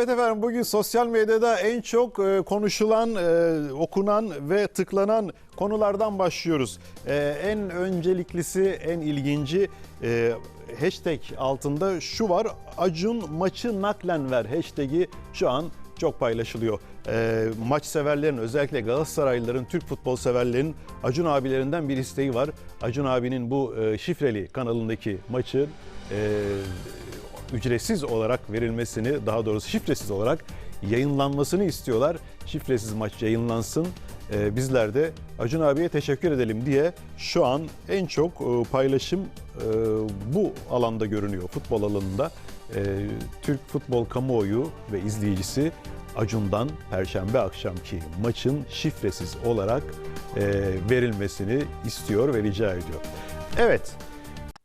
Evet efendim bugün sosyal medyada en çok e, konuşulan, e, okunan ve tıklanan konulardan başlıyoruz. E, en önceliklisi, en ilginci hashtag altında şu var. Acun maçı naklen ver hashtag'i şu an çok paylaşılıyor. E, maç severlerin özellikle Galatasaraylıların, Türk futbol severlerin Acun abilerinden bir isteği var. Acun abinin bu e, şifreli kanalındaki maçı e, ücretsiz olarak verilmesini, daha doğrusu şifresiz olarak yayınlanmasını istiyorlar. Şifresiz maç yayınlansın. Ee, bizler de Acun abiye teşekkür edelim diye şu an en çok e, paylaşım e, bu alanda görünüyor. Futbol alanında Ee, Türk futbol kamuoyu ve izleyicisi Acun'dan Perşembe akşamki maçın şifresiz olarak e, verilmesini istiyor ve rica ediyor. Evet,